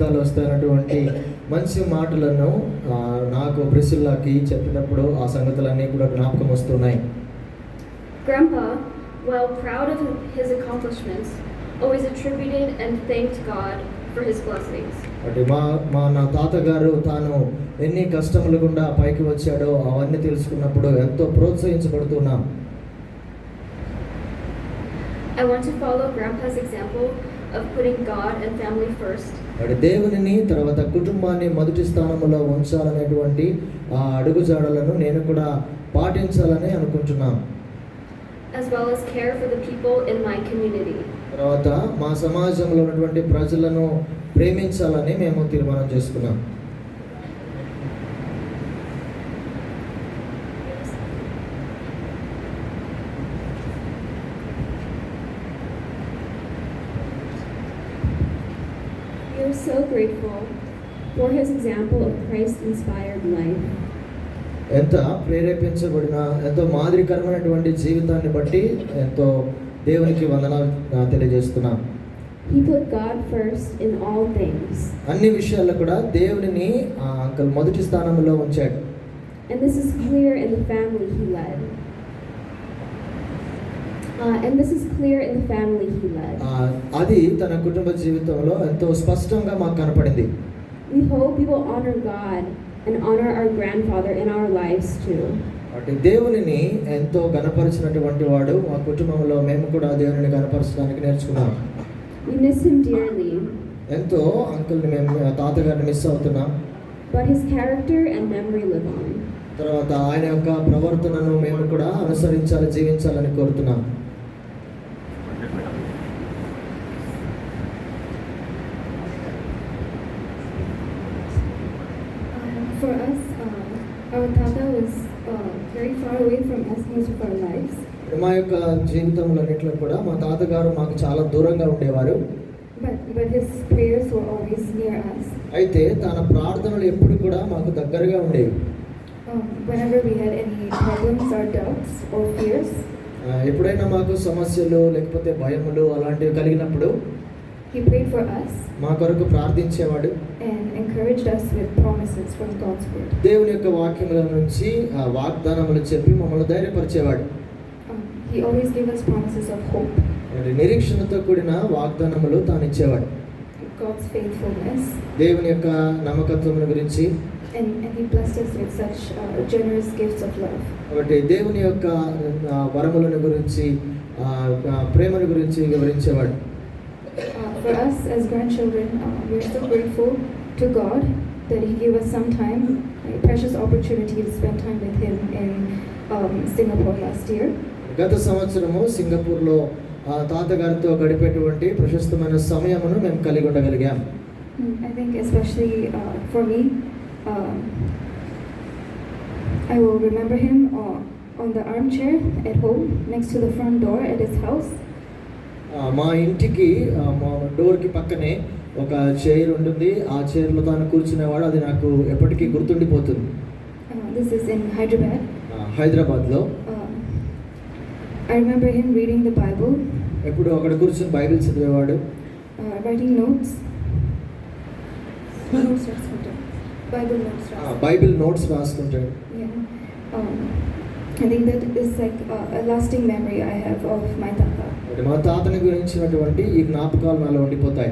కాలు వస్తున్నటువంటి మంచి మాటలను నాకు ప్రిసిల్లాకి చెప్పినప్పుడు ఆ సంగతులన్నీ కూడా జ్ఞాపకం వస్తున్నాయి. మా నా తాత తాను ఎన్ని కష్టములు గుండా పైకి వచ్చాడో అవన్నీ తెలుసుకున్నప్పుడు ఎంతో ప్రోత్సహించబడుతున్నాం I want to follow grandpa's example of putting God and family first, మరి దేవునిని తర్వాత కుటుంబాన్ని మొదటి స్థానంలో ఉంచాలనేటువంటి ఆ అడుగుజాడలను నేను కూడా పాటించాలని అనుకుంటున్నాను. As well as care for the people in my community. తర్వాత మా సమాజంలో ఉన్నటువంటి ప్రజలను ప్రేమించాలని మేము తీర్మానం చేసుకున్నాం We are are so grateful for his example of Christ inspired life. ఎంత ప్రేరేపించబడిన ఎంతో మాదిరికరమైనటువంటి జీవితాన్ని బట్టి ఎంతో దేవునికి వందనాలు తెలియజేస్తున్నాం. అన్ని విషయాల్లో కూడా దేవుని మొదటి స్థానంలో ఉంచాడు. Uh, and this is clear in the family he led. అది తన కుటుంబ జీవితంలో ఎంతో స్పష్టంగా మాకు కనపడింది We hope we will honor God and honor our grandfather in our lives too. అంటే దేవునిని ఎంతో గణపరిచినటువంటి వాడు మా కుటుంబంలో మేము కూడా దేవునిని గణపరచడానికి నేర్చుకున్నాం We miss him dearly, ఎంతో అంకుల్ని మేము తాతగారిని మిస్ అవుతున్నాం but his character and memory live on. తర్వాత ఆయన యొక్క ప్రవర్తనను మేము కూడా అనుసరించాలి జీవించాలని కోరుతున్నాం Um, for us, uh, our Tata was uh, very far away from us most of our lives, మా యొక్క జీవితంలోన్నిట్లో కూడా మా తాతగారు మాకు చాలా దూరంగా ఉండేవారు but, but his prayers were always near us. అయితే తన ప్రార్థనలు ఎప్పుడు కూడా మాకు దగ్గరగా ఉండేవి Um, whenever we had any problems or doubts or fears, ఆ, ఎప్పుడైనా మాకు సమస్యలు లేకపోతే భయములు అలాంటివి కలిగినప్పుడు he prayed for us మా కొరకు ప్రార్థించేవాడు and encouraged us with promises from God's word. దేవుని యొక్క వాక్యముల నుంచి ఆ వాగ్దానములు చెప్పి మమ్మల్ని ధైర్యపరిచేవాడు Um, he always gave us promises of hope, మరి నిరీక్షణతో కూడిన వాగ్దానములు తాను ఇచ్చేవాడు God's faithfulness, దేవుని యొక్క నమ్మకత్వం గురించి and, and he blessed us with such uh, generous gifts of love. కాబట్టి దేవుని యొక్క వరములను గురించి ప్రేమను గురించి వివరించేవాడు Uh, for us as grandchildren, uh, we're so grateful to God that He gave us some time, a precious opportunity to spend time with Him in um, Singapore last year. గత సంవత్సరము సింగపూర్లో ఆ తాతగారితో గడిపేటువంటి ప్రశస్తమైన సమయమును మేము కలిగి ఉండగలిగాం I think, especially uh, for me, um, I will remember Him uh, on the armchair at home next to the front door at His house. ఆ, మా ఇంటికి మా డోర్కి పక్కనే ఒక చైర్ ఉంటుంది. ఆ చైర్లో తాను కూర్చునేవాడు. అది నాకు ఎప్పటికీ గుర్తుండిపోతుంది. Uh, హైదరాబాద్ హైదరాబాద్లో. Uh, ఎప్పుడు అక్కడ కూర్చొని బైబిల్ చదివేవాడు? Uh, బైబిల్ నోట్స్ రాసుకుంటాడు. Um, I think that is like a, a lasting memory I have of my tata. అంటే మా తాతని గురించినటువంటి ఈ జ్ఞాపకాలు నాలో ఉండిపోతాయి.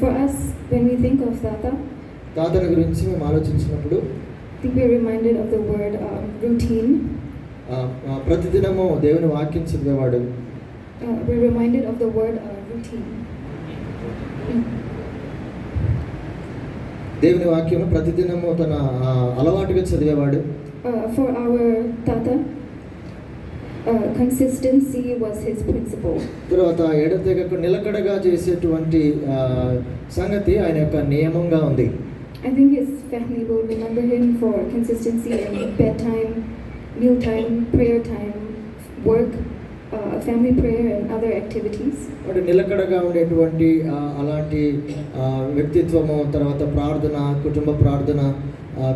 For us when we think of తాత తాతని గురించి మేము ఆలోచించినప్పుడు think we reminded of the word routine ప్రతిదినము దేవుని వాక్యం చదివేవాడు. We reminded of the word routine దేవుని వాక్యం ప్రతిదినము తన అలవాటుగా చదివేవాడు. ఫర్ అవర్ తాత uh, consistency was his principle. తర్వాత ఎడతెగకు నిలకడగా చేసేటువంటి సంగతి ఆయన యొక్క నియమంగా ఉంది I think his family will remember him for consistency in bedtime, mealtime, prayer time, work, uh, family prayer, and other activities. అంటే నిలకడగా ఉండేటువంటి అలాంటి వ్యక్తిత్వము తర్వాత ప్రార్థన కుటుంబ ప్రార్థన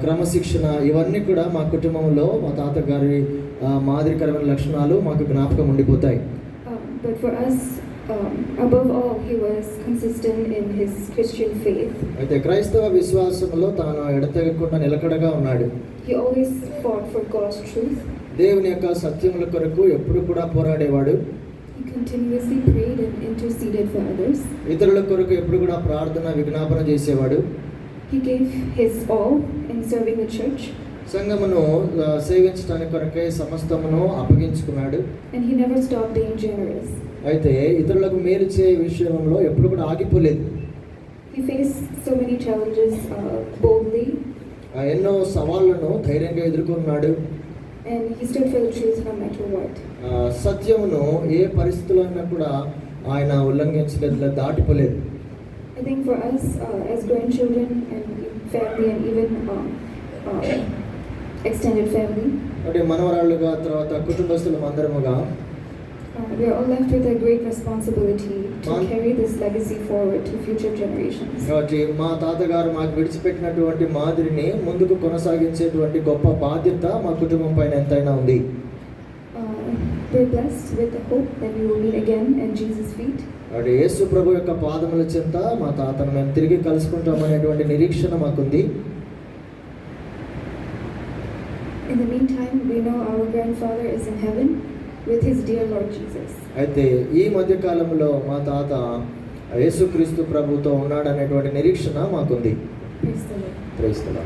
క్రమశిక్షణ ఇవన్నీ కూడా మా కుటుంబంలో మా తాతగారి మాదిరికరమైన లక్షణాలు మాకు జ్ఞాపకం ఉండిపోతాయి. అయితే క్రైస్తవ విశ్వాసంలో తాను ఎడతెగకుండా నిలకడగా ఉన్నాడు. దేవుని యొక్క సత్యముల కొరకు ఎప్పుడు కూడా పోరాడేవాడు. ఇతరుల కొరకు ఎప్పుడు కూడా ప్రార్థన విజ్ఞాపన చేసేవాడు. సంగమును సేవించడానికి కొరకే సమస్తమును అప్పగించుకున్నాడు. And he never stop being generous అయితే ఇతరులకు మేలు చేయ విషయంలో ఎప్పుడు కూడా ఆగిపోలేదు. He face so many challenges boldly ఎన్నో సవాళ్ళను ధైర్యంగా ఎదుర్కొన్నాడు. And he still fell choose no matter what సత్యమును ఏ పరిస్థితుల్లో కూడా ఆయన ఉల్లంఘించలేదు దాటిపోలేదు. I think for us uh, as grandchildren and family and even uh, uh, extended family, అంటే మనవరాళ్ళుగా తర్వాత కుటుంబస్తులం అందరముగా uh, we are all left with a great responsibility to Ma'am? carry this legacy forward to future generations. కాబట్టి మా తాతగారు మాకు విడిచిపెట్టినటువంటి మాదిరిని ముందుకు కొనసాగించేటువంటి గొప్ప బాధ్యత మా కుటుంబం పైన ఎంతైనా ఉంది Uh, we're blessed with the hope that we will meet again at Jesus' feet. కాబట్టి యేసు ప్రభు యొక్క పాదముల చెంత మా తాతను మేము తిరిగి కలుసుకుంటాం అనేటువంటి నిరీక్షణ మాకుంది In the meantime, we know our grandfather is in heaven with his dear Lord Jesus. అయితే ఈ మధ్య కాలంలో మా తాత యేసుక్రీస్తు ప్రభుతో ఉన్నాడనేటువంటి నిరీక్షణ మాకుంది Praise the Lord. క్రైస్తవ